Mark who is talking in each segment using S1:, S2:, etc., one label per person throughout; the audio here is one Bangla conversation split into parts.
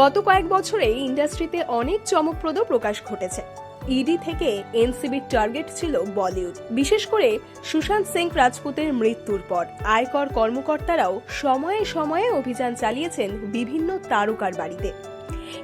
S1: গত কয়েক বছরে ইন্ডাস্ট্রিতে অনেক চমকপ্রদ প্রকাশ ঘটেছে। ইডি থেকে এনসিবির টার্গেট ছিল বলিউড। বিশেষ করে সুশান্ত সিং রাজপুতের মৃত্যুর পর। আয়কর কর্মকর্তারাও সময়ে সময়ে অভিযান চালিয়েছেন বিভিন্ন তারকার বাড়িতে।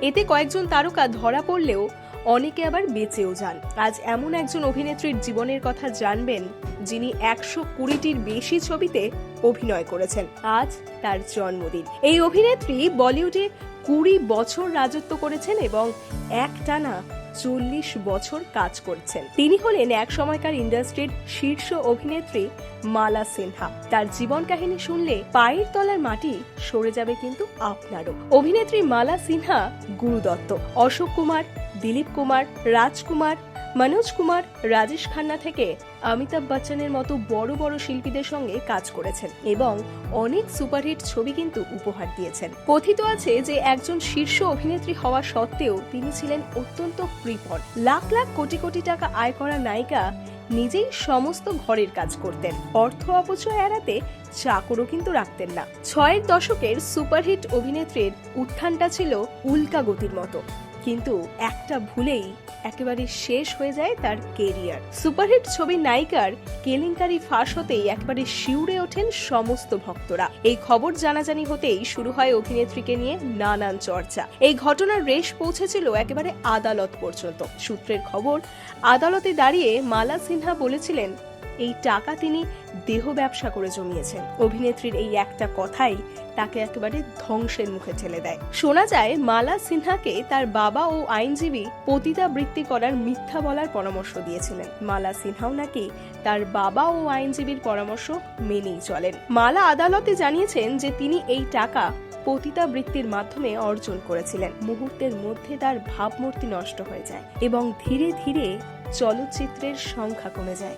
S1: এতে কয়েকজন তারকা ধরা পড়লেও অনেকে আবার বেঁচেও যান। আজ এমন একজন অভিনেত্রীর জীবনের কথা জানবেন যিনি একশো কুড়িটির বেশি ছবিতে অভিনয় করেছেন। আজ তার জন্মদিন। এই অভিনেত্রী বলিউডে কুড়ি বছর রাজত্ব করেছেন এবং একটানা চল্লিশ বছর কাজ করছেন। তিনি হলেন এক সময়কার ইন্ডাস্ট্রির শীর্ষ অভিনেত্রী মালা সিনহা। তার জীবন কাহিনী শুনলে পায়ের তলার মাটি সরে যাবে কিন্তু আপনারও। অভিনেত্রী মালা সিনহা গুরু দত্ত অশোক কুমার দিলীপ কুমার রাজকুমার মনোজ কুমার, রাজেশ খান্না থেকে অমিতাভ বচ্চনের মতো বড় বড় শিল্পীদের সঙ্গে কাজ করেছেন এবং অনেক সুপারহিট ছবি কিন্তু উপহার দিয়েছেন। কথিত আছে যে একজন শীর্ষ অভিনেত্রী হওয়া সত্ত্বেও তিনি ছিলেন অত্যন্ত কৃপণ। লাখ লাখ কোটি কোটি টাকা আয় করা নায়িকা নিজেই সমস্ত ঘরের কাজ করতেন। অর্থ অপচয় এড়াতে চাকরও কিন্তু রাখতেন না। ছয়ের দশকের সুপারহিট অভিনেত্রীর উত্থানটা ছিল উল্কা গতির মতো। কিন্তু একটা ভুলেই একেবারে শেষ হয়ে যায় তার কেরিয়ার। সুপারহিট ছবির নায়িকার কেলেঙ্কারি ফাঁস হতেই একেবারে শিউরে ওঠেন সমস্ত ভক্তরা। এই খবর জানাজানি হতেই শুরু হয় অভিনেত্রীকে নিয়ে নানান চর্চা। এই ঘটনার রেশ পৌঁছেছিল একেবারে আদালত পর্যন্ত। সূত্রের খবর, আদালতে দাঁড়িয়ে মালা সিনহা বলেছিলেন এই টাকা তিনি দেহ ব্যবসা করে জমিয়েছেন। অভিনেত্রীর এই একটা কথাই তাকে একেবারে ধ্বংসের মুখে ঠেলে দেয়। শোনা যায়, মালা সিনহাকে তার বাবা ও আইনজীবী পতিতাবৃত্তি করার মিথ্যা বলার পরামর্শ দিয়েছিলেন। মালা সিনহাও নাকি তার বাবা ও আইনজীবীর পরামর্শ মেনেই চলেন। মালা আদালতে জানিয়েছেন যে তিনি এই টাকা পতিতাবৃত্তির মাধ্যমে অর্জন করেছিলেন। মুহূর্তের মধ্যে তার ভাবমূর্তি নষ্ট হয়ে যায় এবং ধীরে ধীরে চলচ্চিত্রের সংখ্যা কমে যায়।